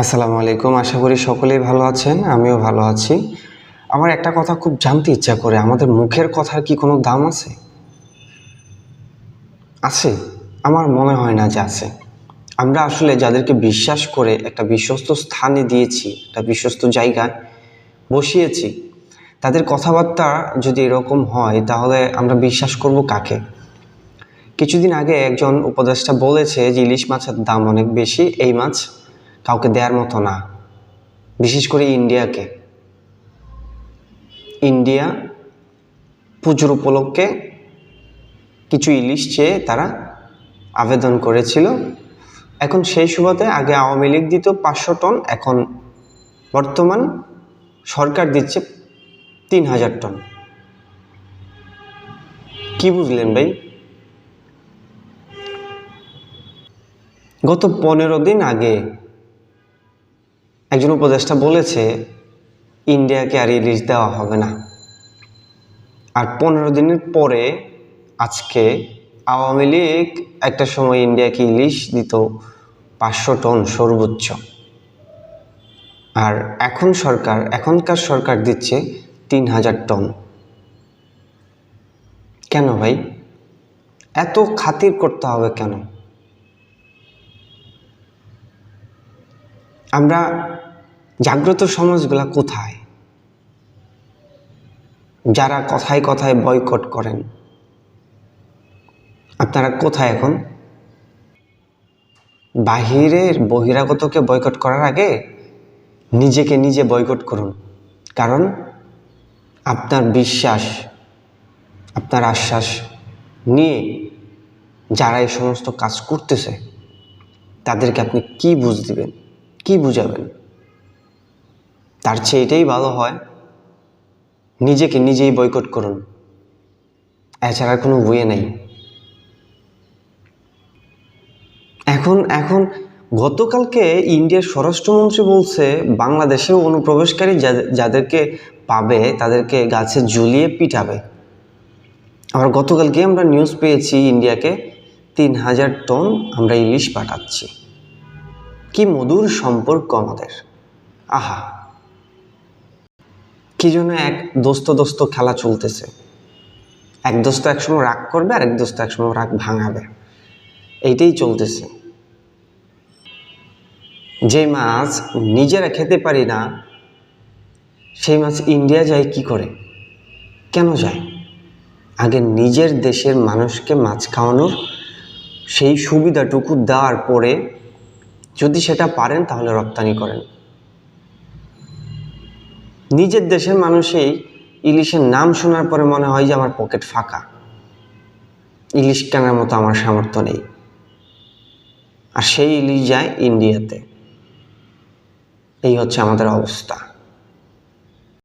আসসালামু আলাইকুম। আশা করি সকলেই ভালো আছেন, আমিও ভালো আছি। আমার একটা কথা খুব জানতে ইচ্ছা করে, আমাদের মুখের কথার কি কোনো দাম আছে? আছে। আমার মনে হয় না যে আছে। আমরা আসলে যাদেরকে বিশ্বাস করে একটা বিশ্বস্ত স্থানে দিয়েছি, একটা বিশ্বস্ত জায়গায় বসিয়েছি, তাদের কথাবার্তা যদি এরকম হয়, তাহলে আমরা বিশ্বাস করব কাকে? কিছুদিন আগে একজন উপদেষ্টা বলেছে যে ইলিশ মাছের দাম অনেক বেশি, এই মাছ কাউকে দেওয়ার মতো না। বিশেষ করে ইন্ডিয়াকে। ইন্ডিয়া পুজোর উপলক্ষে কিছু ইলিশ চেয়ে তারা আবেদন করেছিল। এখন সেই সুবাদে আগে আওয়ামী লীগ দিত পাঁচশো টন, এখন বর্তমান সরকার দিচ্ছে তিন হাজার টন। কি বুঝলেন ভাই? গত পনেরো দিন আগে একজন উপদেষ্টা বলেছে, ইন্ডিয়াকে আর ইলিশ দেওয়া হবে না। আর পনেরো দিনের পরে আজকে আওয়ামী লীগ একটা সময় ইন্ডিয়াকে ইলিশ দিত পাঁচশো টন সর্বোচ্চ। আর এখন সরকার, এখনকার সরকার দিচ্ছে তিন হাজার টন। কেন ভাই? এত খাতির করতে হবে কেন? আমরা জাগ্রত সমাজগুলা কোথায়? যারা কথায় কথায় বয়কট করেন আপনারা কোথায় এখন? বাহিরের বহিরাগতকে বয়কট করার আগে নিজেকে নিজে বয়কট করুন। কারণ আপনার বিশ্বাস, আপনার আশ্বাস নিয়ে যারা এই সমস্ত কাজ করতেছে, তাদেরকে আপনি কি বুঝ দিবেন? কি বুঝাবেন? তার চেয়ে এটাই ভালো হয়, নিজেকে নিজেই বয়কট করুন। এছাড়া কোনো বইয়ে নেই। এখন এখন গতকালকে ইন্ডিয়ার স্বরাষ্ট্রমন্ত্রী বলছে, বাংলাদেশেও অনুপ্রবেশকারী যাদের- যাদেরকে পাবে, তাদেরকে গাছে ঝুলিয়ে পিটাবে। আবার গতকালকে আমরা নিউজ পেয়েছি ইন্ডিয়াকে, তিন হাজার টন আমরা ইলিশ পাঠাচ্ছি। কি মধুর সম্পর্ক আমাদের। আহা! কি জন্য এক দোস্ত দোস্ত খেলা চলতেছে। এক দোস্ত একসময় রাগ করবে আর এক দোস্ত একসময় রাগ ভাঙাবে। এইটাই চলতেছে। যে মাছ নিজেরা খেতে পারি না, সেই মাছ ইন্ডিয়া যায় কি করে? কেন যায়? আগে নিজের দেশের মানুষকে মাছ খাওয়ানোর সেই সুবিধাটুকু দেওয়ার পরে যদি সেটা পারেন তাহলে রপ্তানি করেন। নিজের দেশের মানুষই ইলিশের নাম শোনার পরে মনে হয় যে আমার পকেট ফাঁকা। ইলিশ কেনার মতো আমার সামর্থ্য নেই। আর সেই ইলিশ যায় ইন্ডিয়াতে। এই হচ্ছে আমাদের অবস্থা।